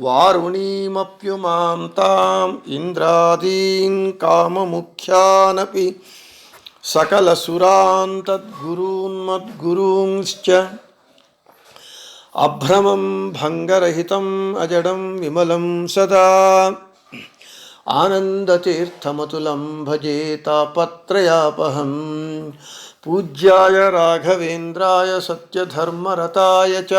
वारुणीमप्युमां ताम् इन्द्रादीन् काममुख्यानपि सकलसुरान् तद्गुरून्मद्गुरूंश्च अभ्रमं भङ्गरहितम् अजडं विमलं सदा। आनन्दतीर्थमतुलं भजे तापत्रयापहं पूज्याय राघवेन्द्राय सत्यधर्मरताय च।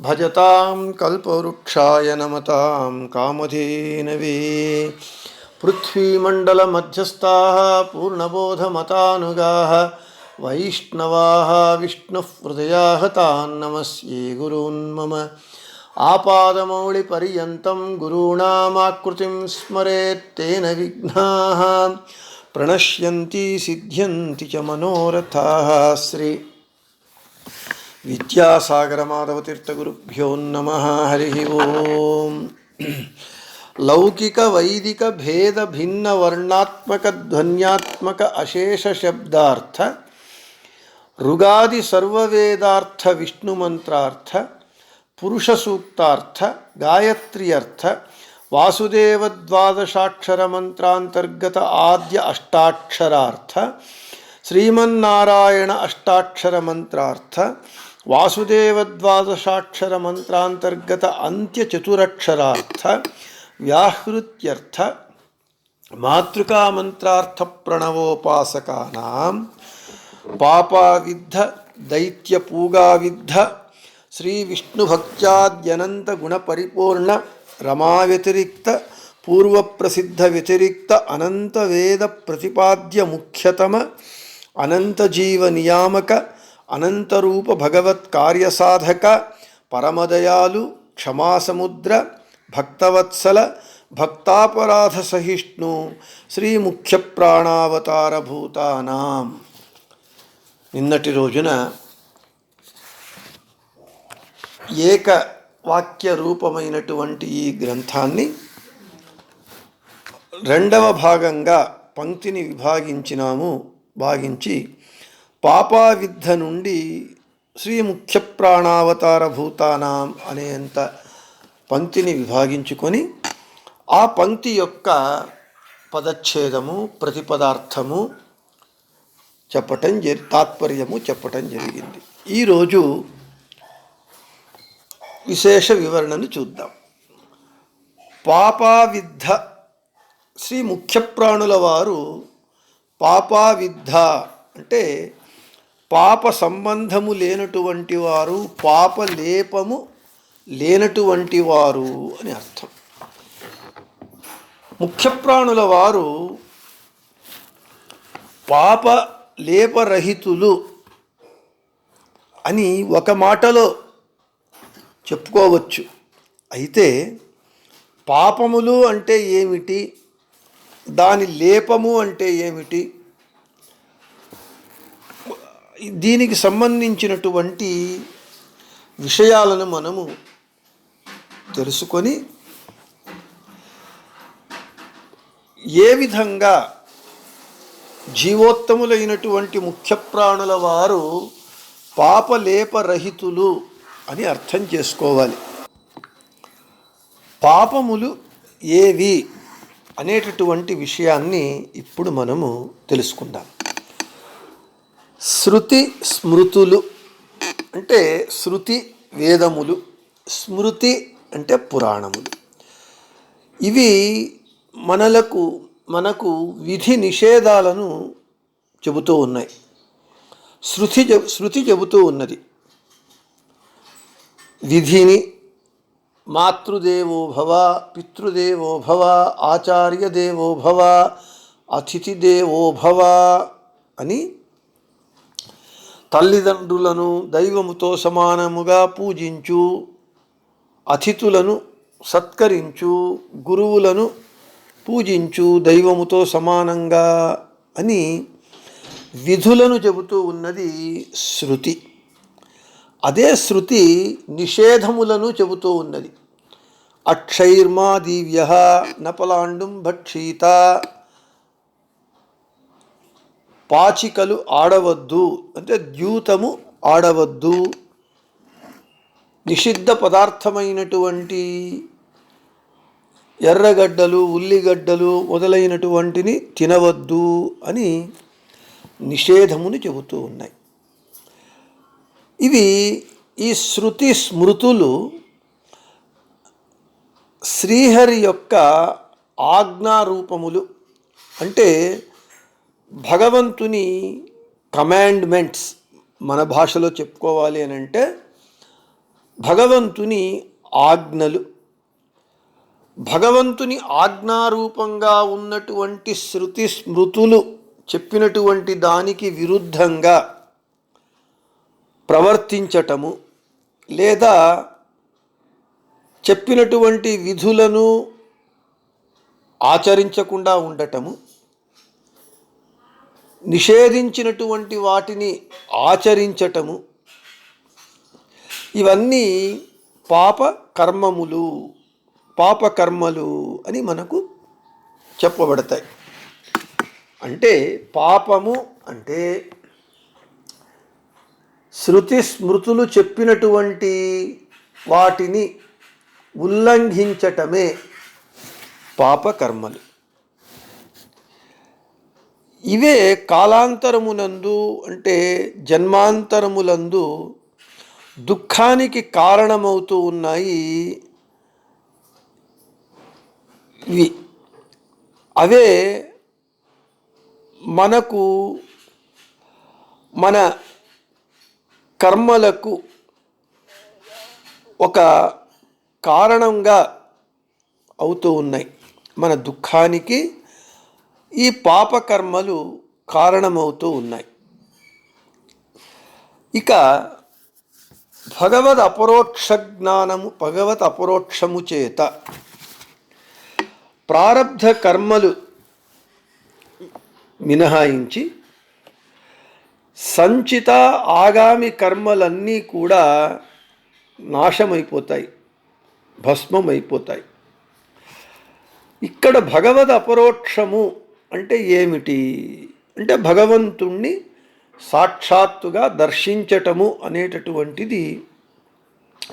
భజతాం కల్పవృక్షాయ నమతాం కామధేనవీ పృథ్వీమండలమధ్యస్థా పూర్ణబోధమతానుగా వైష్ణవా విష్ణుహృదయా తాన్నమస్యే గురూన్మమ ఆపాదమౌళిపర్యంతం గురూణామాకృతిం స్మరేత్తేన విఘ్నా ప్రణశ్యంతి సిద్ధ్యంతి చ మనోరథా శ్రీ విద్యాసాగరమాధవతీర్థగురుభ్యో నమ హరి ఓం లౌకిక వైదిక భేద భిన్న వర్ణాత్మక ధ్వన్యాత్మక అశేష శబ్దార్థ రుగాది సర్వవేదార్థ విష్ణుమంత్రార్థ పురుష సూక్తార్థ గాయత్ర్యర్థ వాసుదేవ ద్వాదశాక్షర మంత్రాంతర్గత ఆద్య అష్టాక్షరార్థ శ్రీమన్నారాయణ అష్టాక్షర మంత్రార్థ ವಾಸುದೇವದ್ವಾದಶಾಕ್ಷರ ಮಂತ್ರಾಂತರ್ಗತ ಅಂತ್ಯಚತುರಕ್ಷರಾರ್ಥ, ವ್ಯಾಹೃತ್ಯರ್ಥ ಮಾತೃಕಾ ಮಂತ್ರಾರ್ಥ ಪ್ರಣವೋಪಾಸಕಾನಾಂ ಪಾಪಾವಿದ್ಧ ದೈತ್ಯಪೂಗಾವಿದ್ಧ ಶ್ರೀ ವಿಷ್ಣು ಭಕ್ತ್ಯಾದ್ಯನಂತ ಗುಣಪರಿಪೂರ್ಣ ರಮಾವ್ಯತಿರಿಕ್ತ ಪೂರ್ವಪ್ರಸಿದ್ಧ ವ್ಯತಿರಿಕ್ತ ಅನಂತ ವೇದ ಪ್ರತಿಪಾದ್ಯ ಮುಖ್ಯತಮ ಅನಂತ ಜೀವ ನಿಯಾಮಕ అనంతరూప భగవత్ కార్యసాధక పరమదయాలు క్షమాసముద్ర భక్తవత్సల భక్తాపరాధ సహిష్ణు శ్రీ ముఖ్య ప్రాణావతార భూతానాం నిన్నటి రోజున ఏక వాక్య రూపమైనటువంటి ఈ గ్రంథాన్ని రెండవ భాగంగా పంక్తిని విభాగించినాము భాగించి పాపావిద్ధ నుండి శ్రీ ముఖ్య ప్రాణావతార భూతానాం అనేంత పంక్తిని విభాగించుకొని ఆ పంక్తి యొక్క పదచ్ఛేదము ప్రతిపదార్థము చెప్పటం జరి తాత్పర్యము చెప్పటం జరిగింది. ఈరోజు విశేష వివరణను చూద్దాం. పాపావిద్ధ శ్రీ ముఖ్య ప్రాణుల వారు పాపావిద్ధ అంటే పాప సంబంధము లేనటువంటి వారు పాప లేపము లేనటువంటి వారు అని అర్థం. ముఖ్య ప్రాణుల వారు పాప లేపరహితులు అని ఒక మాటలో చెప్పుకోవచ్చు. అయితే పాపములు అంటే ఏమిటి? దాని లేపము అంటే ఏమిటి? దీనికి సంబంధించినటువంటి విషయాలను మనము తెలుసుకొని ఏ విధంగా జీవోత్తములైనటువంటి ముఖ్య ప్రాణుల వారు పాపలేపరహితులు అని అర్థం చేసుకోవాలి. పాపములు ఏవి అనేటటువంటి విషయాన్ని ఇప్పుడు మనము తెలుసుకుందాం. శృతి స్మృతులు అంటే శృతి వేదములు స్మృతి అంటే పురాణములు. ఇవి మనలకు మనకు విధి నిషేధాలను చెబుతూ ఉన్నాయి. శృతి చెబు- శృతి చెబుతూ ఉన్నది. విధిని మాతృదేవో భవ పితృదేవో భవ ఆచార్యదేవో భవ అతిథిదేవో భవ అని తల్లిదండ్రులను దైవముతో సమానముగా పూజించు అతిథులను సత్కరించు గురువులను పూజించు దైవముతో సమానంగా అని విధులను చెబుతూ ఉన్నది శృతి. అదే శృతి నిషేధములను చెబుతూ ఉన్నది. అక్షైర్మా దివ్య నపలాండుం భక్షీత పాచికలు ఆడవద్దు. అంటే ద్యూతము ఆడవద్దు. నిషిద్ధ పదార్థమైనటువంటి ఎర్రగడ్డలు ఉల్లిగడ్డలు మొదలైనటువంటిని తినవద్దు అని నిషేధముని చెబుతూ ఉన్నాయి. ఇవి ఈ శృతి స్మృతులు శ్రీహరి యొక్క ఆజ్ఞారూపములు. అంటే భగవంతుని కమాండ్మెంట్స్ మన భాషలో చెప్పుకోవాలి అని అంటే భగవంతుని ఆజ్ఞలు. భగవంతుని ఆజ్ఞారూపంగా ఉన్నటువంటి శృతి స్మృతులు చెప్పినటువంటి దానికి విరుద్ధంగా ప్రవర్తించటము లేదా చెప్పినటువంటి విధులను ఆచరించకుండా ఉండటము నిషేధించినటువంటి వాటిని ఆచరించటము. ఇవన్నీ పాప కర్మములు పాప కర్మలు అని మనకు చెప్పబడతాయి. అంటే పాపము అంటే శృతి స్మృతులు చెప్పినటువంటి వాటిని ఉల్లంఘించటమే పాపకర్మలు ఇవే కాలాంతరమునందు అంటే జన్మాంతరములందు దుఃఖానికి కారణమవుతూ ఉన్నాయి. ఇవి. అవే మనకు మన కర్మలకు ఒక కారణంగా అవుతూ ఉన్నాయి. మన దుఃఖానికి ఈ పాపకర్మలు కారణమవుతూ ఉన్నాయి. ఇక భగవద్ అపరోక్ష జ్ఞానము భగవత్ అపరోక్షము చేత ప్రారబ్ధ కర్మలు మినహాయించి సంచిత ఆగామి కర్మలన్నీ కూడా నాశమైపోతాయి భస్మమైపోతాయి. ఇక్కడ భగవద్ అపరోక్షము అంటే ఏమిటి? అంటే భగవంతుణ్ణి సాక్షాత్తుగా దర్శించటము అనేటటువంటిది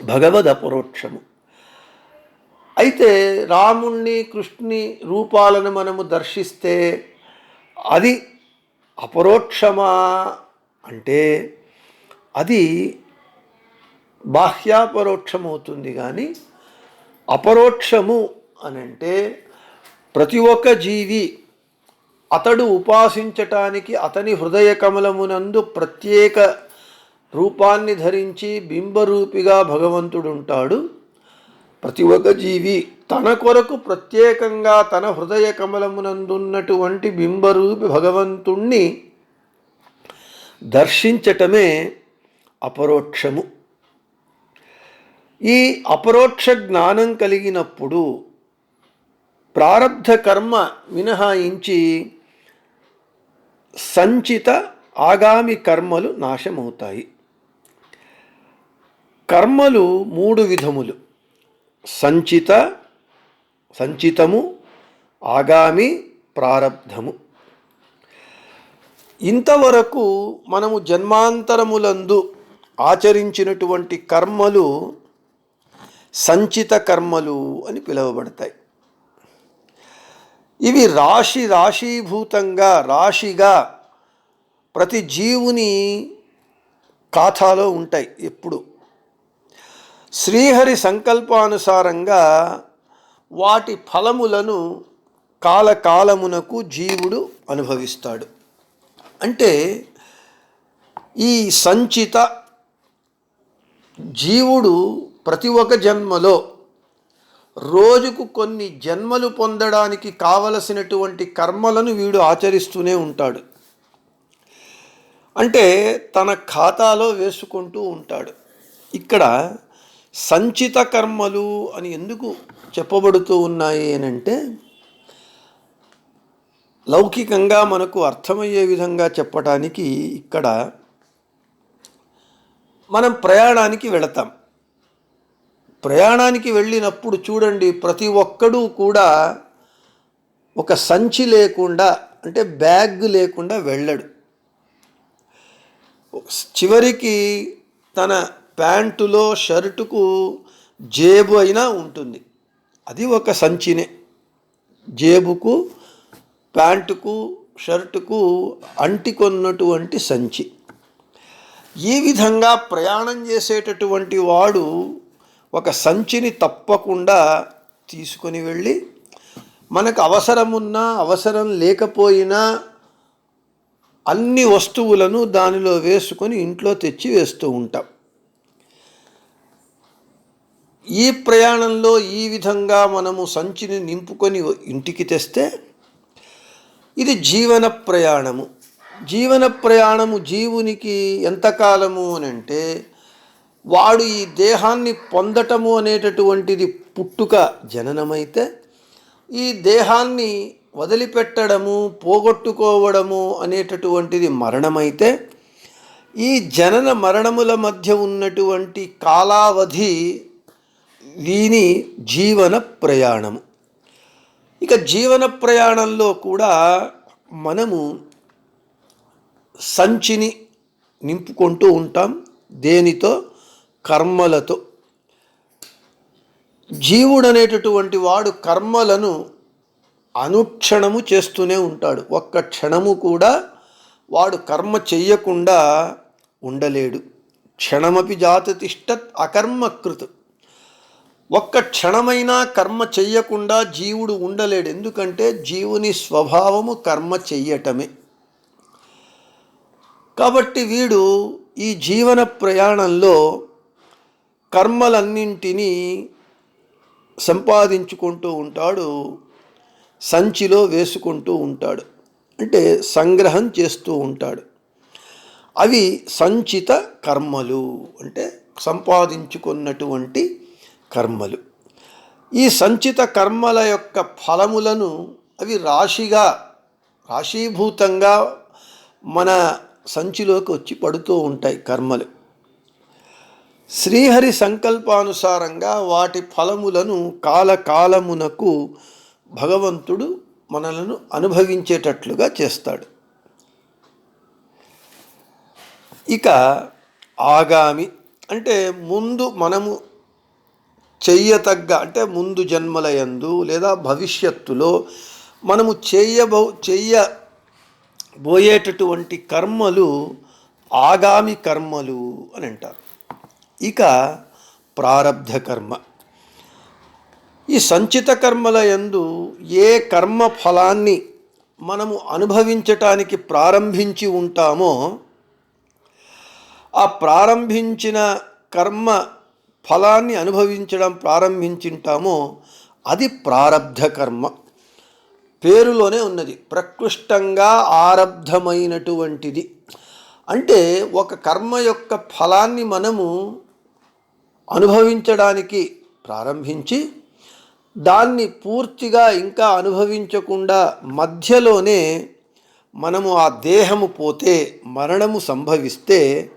భగవద్ అపరోక్షము అయితే రాముణ్ణి కృష్ణుని రూపాలను మనము దర్శిస్తే అది అపరోక్షమా? అంటే అది బాహ్యాపరోక్షమవుతుంది కానీ అపరోక్షము అని అంటే ప్రతి ఒక్క జీవి అతడు ఉపాసించటానికి అతని హృదయ కమలమునందు ప్రత్యేక రూపాన్ని ధరించి బింబరూపిగా భగవంతుడు ఉంటాడు ప్రతి ఒక్క జీవి తన కొరకు ప్రత్యేకంగా తన హృదయ కమలమునందున్నటువంటి బింబరూపి భగవంతుణ్ణి దర్శించటమే అపరోక్షము. ఈ అపరోక్ష జ్ఞానం కలిగినప్పుడు ప్రారబ్ధ కర్మ మినహాయించి సంచిత ఆగామి కర్మలు నాశమవుతాయి. కర్మలు మూడు విధములు. సంచిత సంచితము ఆగామి ప్రారబ్ధము. ఇంతవరకు మనము జన్మాంతరములందు ఆచరించినటువంటి కర్మలు సంచిత కర్మలు అని పిలువబడతాయి. ఇవి రాశి రాశీభూతంగా రాశిగా ప్రతి జీవుని ఖాతాలో ఉంటాయి ఎప్పుడు. శ్రీహరి సంకల్పానుసారంగా వాటి ఫలములను కాలకాలమునకు జీవుడు అనుభవిస్తాడు. అంటే ఈ సంచిత జీవుడు ప్రతి ఒక్క జన్మలో రోజుకు కొన్ని జన్మలు పొందడానికి కావలసినటువంటి కర్మలను వీడు ఆచరిస్తూనే ఉంటాడు. అంటే తన ఖాతాలో వేసుకుంటూ ఉంటాడు. ఇక్కడ సంచిత కర్మలు అని ఎందుకు చెప్పబడుతూ ఉన్నాయి అంటే లౌకికంగా మనకు అర్థమయ్యే విధంగా చెప్పటానికి ఇక్కడ మనం ప్రయాణానికి వెళతాం. ప్రయాణానికి వెళ్ళినప్పుడు చూడండి ప్రతి ఒక్కడూ కూడా ఒక సంచి లేకుండా అంటే బ్యాగ్ లేకుండా వెళ్ళడు. చివరికి తన ప్యాంటులో షర్టుకు జేబు అయినా ఉంటుంది. అది ఒక సంచినే. జేబుకు ప్యాంటుకు షర్టుకు అంటికొన్నటువంటి సంచి. ఈ విధంగా ప్రయాణం చేసేటటువంటి వాడు ఒక సంచిని తప్పకుండా తీసుకొని వెళ్ళి మనకు అవసరమున్నా అవసరం లేకపోయినా అన్ని వస్తువులను దానిలో వేసుకొని ఇంట్లో తెచ్చి వేస్తూ ఉంటాం. ఈ ప్రయాణంలో ఈ విధంగా మనము సంచిని నింపుకొని ఇంటికి తెస్తే ఇది జీవన ప్రయాణము. జీవన ప్రయాణము జీవునికి ఎంతకాలము అని అంటే వాడు ఈ దేహాన్ని పొందటము అనేటటువంటిది పుట్టుక జననమైతే ఈ దేహాన్ని వదిలిపెట్టడము పోగొట్టుకోవడము అనేటటువంటిది మరణమైతే ఈ జనన మరణముల మధ్య ఉన్నటువంటి కాలావధి దీని జీవన ప్రయాణము. ఇక జీవన ప్రయాణంలో కూడా మనము సంచిని నింపుకుంటూ ఉంటాం. దేనితో? కర్మలతో. జీవుడు అనేటటువంటి వాడు కర్మలను అనుక్షణము చేస్తూనే ఉంటాడు. ఒక్క క్షణము కూడా వాడు కర్మ చెయ్యకుండా ఉండలేడు. క్షణమపి జాతతిష్టత్ అకర్మకృత్. ఒక్క క్షణమైనా కర్మ చెయ్యకుండా జీవుడు ఉండలేడు. ఎందుకంటే జీవుని స్వభావము కర్మ చెయ్యటమే. కాబట్టి వీడు ఈ జీవన ప్రయాణంలో కర్మలన్నింటినీ సంపాదించుకుంటూ ఉంటాడు సంచిలో వేసుకుంటూ ఉంటాడు అంటే సంగ్రహం చేస్తూ ఉంటాడు. అవి సంచిత కర్మలు అంటే సంపాదించుకున్నటువంటి కర్మలు. ఈ సంచిత కర్మల యొక్క ఫలములను అవి రాశిగా రాశీభూతంగా మన సంచిలోకి వచ్చి పడుతూ ఉంటాయి కర్మలు. శ్రీహరి సంకల్పానుసారంగా వాటి ఫలములను కాలకాలమునకు భగవంతుడు మనలను అనుభవించేటట్లుగా చేస్తాడు. ఇక ఆగామి అంటే ముందు మనము చెయ్యతగ్గ అంటే ముందు జన్మలయందు లేదా భవిష్యత్తులో మనము చేయబో చెయ్యబోయేటటువంటి కర్మలు ఆగామి కర్మలు అని అంటారు. ఇక ప్రారబ్ధ కర్మ. ఈ సంచిత కర్మల యందు ఏ కర్మ ఫలాన్ని మనము అనుభవించటానికి ప్రారంభించి ఉంటామో ఆ ప్రారంభించిన కర్మ ఫలాన్ని అనుభవించడం ప్రారంభించింటామో అది ప్రారబ్ధ కర్మ. పేరులోనే ఉన్నది ప్రకృష్టంగా ఆరబ్ధమైనటువంటిది అంటే ఒక కర్మ యొక్క ఫలాన్ని మనము అనుభవించడానికి ప్రారంభించి దాన్ని పూర్తిగా ఇంకా అనుభవించకుండా మధ్యలోనే మనము ఆ దేహము పోతే మరణము సంభవిస్తే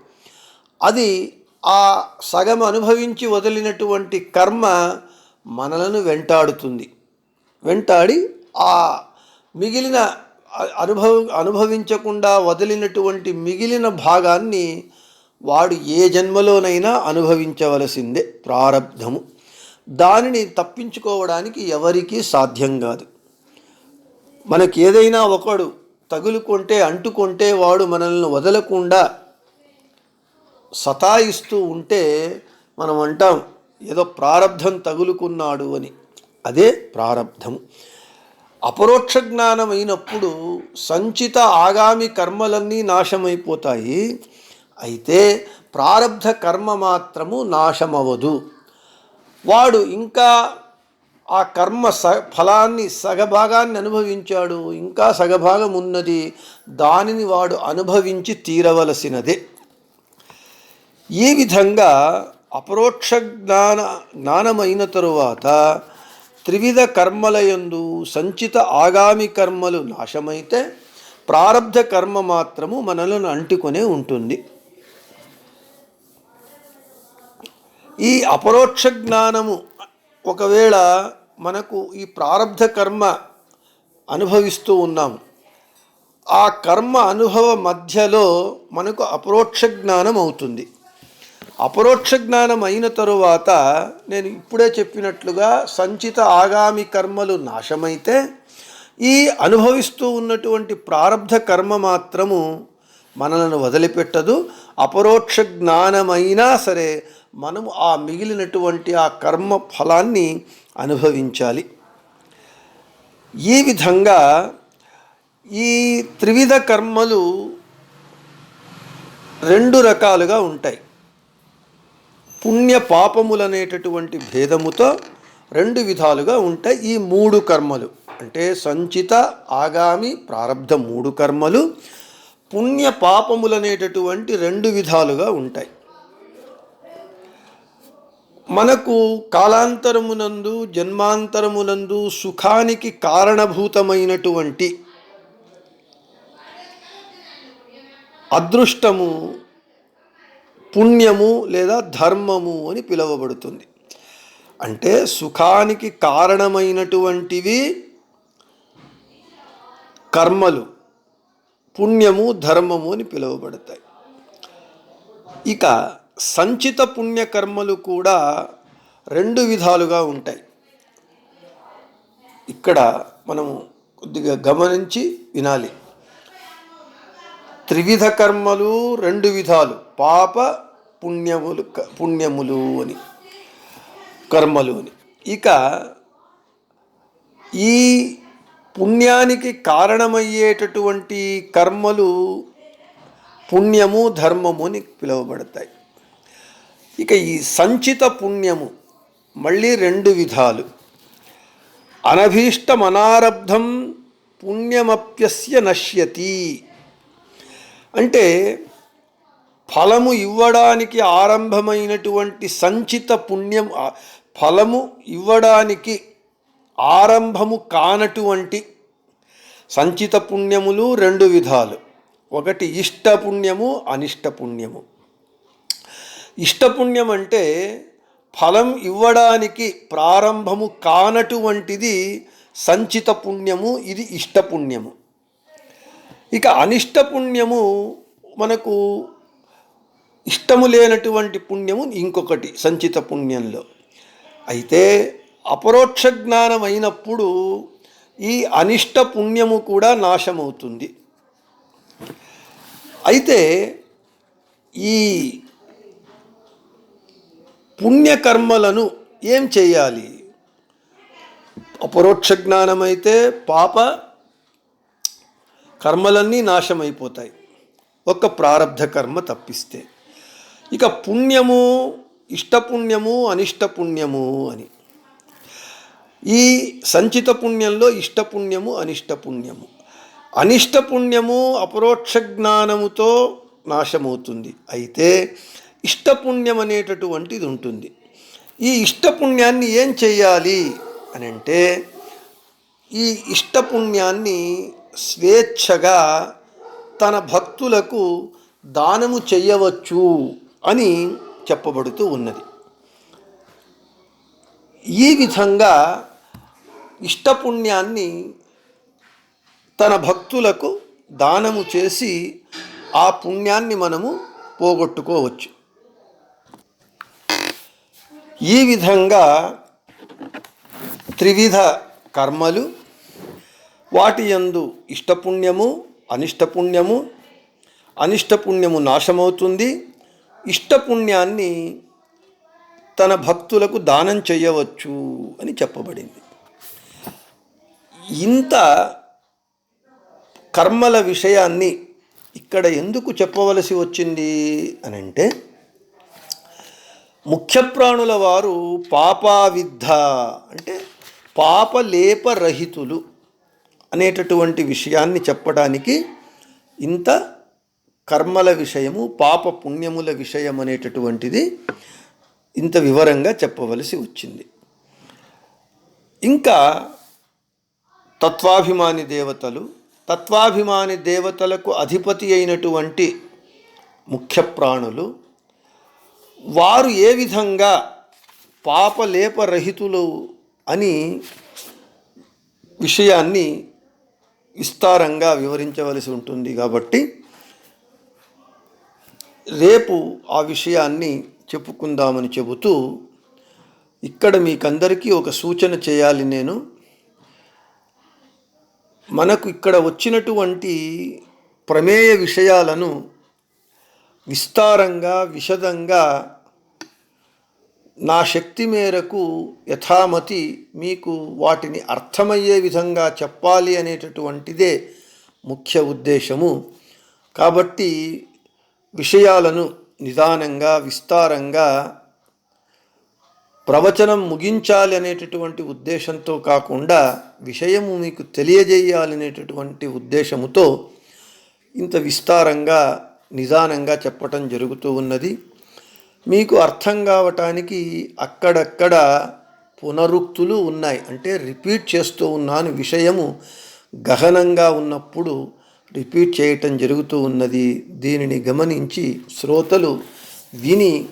అది ఆ సగం అనుభవించి వదిలినటువంటి కర్మ మనలను వెంటాడుతుంది. వెంటాడి ఆ మిగిలిన అనుభవ అనుభవించకుండా వదిలినటువంటి మిగిలిన భాగాన్ని వాడు ఏ జన్మలోనైనా అనుభవించవలసిందే ప్రారబ్ధము దానిని తప్పించుకోవడానికి ఎవరికీ సాధ్యం కాదు. మనకి ఏదైనా ఒకడు తగులుకుంటే అంటుకుంటే వాడు మనల్ని వదలకుండా సతాయిస్తూ ఉంటే మనం అంటాం ఏదో ప్రారబ్ధం తగులుకున్నాడు అని. అదే ప్రారబ్ధం అపరోక్ష జ్ఞానం అయినప్పుడు సంచిత ఆగామి కర్మలన్నీ నాశమైపోతాయి. అయితే ప్రారబ్ధ కర్మ మాత్రము నాశమవదు. వాడు ఇంకా ఆ కర్మ స ఫలాన్ని సగభాగాన్ని అనుభవించాడు. ఇంకా సగభాగం ఉన్నది దానిని వాడు అనుభవించి తీరవలసినదే. ఈ విధంగా అపరోక్ష జ్ఞాన జ్ఞానమైన తరువాత త్రివిధ కర్మలయందు సంచిత ఆగామి కర్మలు నాశమైతే ప్రారబ్ధ కర్మ మాత్రము మనలను అంటుకొనే ఉంటుంది. ఈ అపరోక్ష జ్ఞానము ఒకవేళ మనకు ఈ ప్రారబ్ధ కర్మ అనుభవిస్తూ ఉన్నాము ఆ కర్మ అనుభవ మధ్యలో మనకు అపరోక్ష జ్ఞానం అవుతుంది. అపరోక్ష జ్ఞానం అయిన తరువాత నేను ఇప్పుడే చెప్పినట్లుగా సంచిత ఆగామి కర్మలు నాశమైతే ఈ అనుభవిస్తూ ఉన్నటువంటి ప్రారబ్ధ కర్మ మాత్రము మనలను వదిలిపెట్టదు. అపరోక్ష జ్ఞానమైనా సరే మనము ఆ మిగిలినటువంటి ఆ కర్మ ఫలాన్ని అనుభవించాలి. ఈ విధంగా ఈ త్రివిధ కర్మలు రెండు రకాలుగా ఉంటాయి. పుణ్య పాపములనేటటువంటి భేదముతో రెండు విధాలుగా ఉంటాయి ఈ మూడు కర్మలు. అంటే సంచిత ఆగామి ప్రారబ్ధ మూడు కర్మలు పుణ్య పాపములనేటటువంటి రెండు విధాలుగా ఉంటాయి. మనకు కాలాంతరమునందు జన్మాంతరమునందు సుఖానికి కారణభూతమైనటువంటి అదృష్టము పుణ్యము లేదా ధర్మము అని పిలువబడుతుంది. అంటే సుఖానికి కారణమైనటువంటివి కర్మలు పుణ్యము ధర్మము అని పిలువబడతాయి. ఇక సంచిత పుణ్యకర్మలు కూడా రెండు విధాలుగా ఉంటాయి. ఇక్కడ మనము కొద్దిగా గమనించి వినాలి. త్రివిధ కర్మలు రెండు విధాలు పాప పుణ్యములు క- పుణ్యములు అని కర్మలు అని. ఇక ఈ పుణ్యానికి కారణమయ్యేటటువంటి కర్మలు పుణ్యము ధర్మము అని పిలువబడతాయి. ఇక ఈ సంచిత పుణ్యము మళ్ళీ రెండు విధాలు. అనభీష్టమనారబ్ధం పుణ్యమప్యస్య నశ్యతి. అంటే ఫలము ఇవ్వడానికి ఆరంభమైనటువంటి సంచిత పుణ్యం ఫలము ఇవ్వడానికి ఆరంభము కానటువంటి సంచిత పుణ్యములు రెండు విధాలు. ఒకటి ఇష్ట పుణ్యము అనిష్ట పుణ్యము. ఇష్టపుణ్యం అంటే ఫలం ఇవ్వడానికి ప్రారంభము కానటువంటిది సంచిత పుణ్యము ఇది ఇష్టపుణ్యము. ఇక అనిష్ట పుణ్యము మనకు ఇష్టము లేనటువంటి పుణ్యము ఇంకొకటి సంచిత పుణ్యంలో అయితే అపరోక్ష జ్ఞానం అయినప్పుడు ఈ అనిష్ట పుణ్యము కూడా నాశమవుతుంది. అయితే ఈ పుణ్యకర్మలను ఏం చేయాలి? అపరోక్ష జ్ఞానమైతే పాప కర్మలన్నీ నాశమైపోతాయి. ఒక ప్రారబ్ధ కర్మ తప్పిస్తే. ఇక పుణ్యము ఇష్టపుణ్యము అనిష్టపుణ్యము అని. ఈ సంచిత పుణ్యంలో ఇష్టపుణ్యము అనిష్టపుణ్యము. అనిష్టపుణ్యము అపరోక్ష జ్ఞానముతో నాశమవుతుంది. అయితే ఇష్టపుణ్యం అనేటటువంటిది ఉంటుంది. ఈ ఇష్టపుణ్యాన్ని ఏం చేయాలి అని అంటే ఈ ఇష్టపుణ్యాన్ని స్వేచ్ఛగా తన భక్తులకు దానము చేయవచ్చు అని చెప్పబడుతూ ఉన్నది. ఈ విధంగా ఇష్టపుణ్యాన్ని తన భక్తులకు దానము చేసి ఆ పుణ్యాన్ని మనము పోగొట్టుకోవచ్చు. ఈ విధంగా త్రివిధ కర్మలు వాటి యందు ఇష్టపుణ్యము అనిష్టపుణ్యము అనిష్టపుణ్యము నాశమవుతుంది. ఇష్టపుణ్యాన్ని తన భక్తులకు దానం చేయవచ్చు అని చెప్పబడింది. ఇంత కర్మల విషయాన్ని ఇక్కడ ఎందుకు చెప్పవలసి వచ్చింది అని ముఖ్యప్రాణుల ముఖ్య ప్రాణుల వారు పాపావిద్ధ అంటే పాపలేపరహితులు అనేటటువంటి విషయాన్ని చెప్పడానికి ఇంత కర్మల విషయము పాప పుణ్యముల విషయం అనేటటువంటిది ఇంత వివరంగా చెప్పవలసి వచ్చింది. ఇంకా తత్వాభిమాని దేవతలు తత్వాభిమాని దేవతలకు అధిపతి అయినటువంటి ముఖ్య ప్రాణులు వారు ఏ విధంగా పాపలేపరహితులు అని విషయాన్ని విస్తారంగా వివరించవలసి ఉంటుంది కాబట్టి రేపు ఆ విషయాన్ని చెప్పుకుందామని చెబుతూ ఇక్కడ మీకందరికీ ఒక సూచన చేయాలి నేను. మనకు ఇక్కడ వచ్చినటువంటి ప్రమేయ విషయాలను విస్తారంగా విశదంగా నా శక్తి మేరకు యథామతి మీకు వాటిని అర్థమయ్యే విధంగా చెప్పాలి అనేటటువంటిదే ముఖ్య ఉద్దేశము. కాబట్టి విషయాలను నిదానంగా విస్తారంగా ప్రవచనం ముగించాలి అనేటటువంటి ఉద్దేశంతో కాకుండా విషయము మీకు తెలియజేయాలనేటటువంటి ఉద్దేశముతో ఇంత విస్తారంగా నిదానంగా చెప్పటం జరుగుతూ ఉన్నది. మీకు అర్థం కావటానికి అక్కడక్కడ పునరుక్తులు ఉన్నాయి. అంటే రిపీట్ చేస్తూ ఉన్నాను విషయము గహనంగా ఉన్నప్పుడు రిపీట్ చేయటం జరుగుతూ ఉన్నది. దీనిని గమనించి శ్రోతలు విని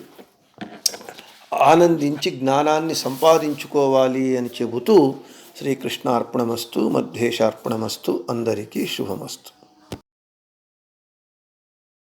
ఆనందించి జ్ఞానాన్ని సంపాదించుకోవాలి అని చెబుతూ శ్రీకృష్ణార్పణమస్తు మధ్యేశార్పణమస్తు అందరికీ శుభమస్తు.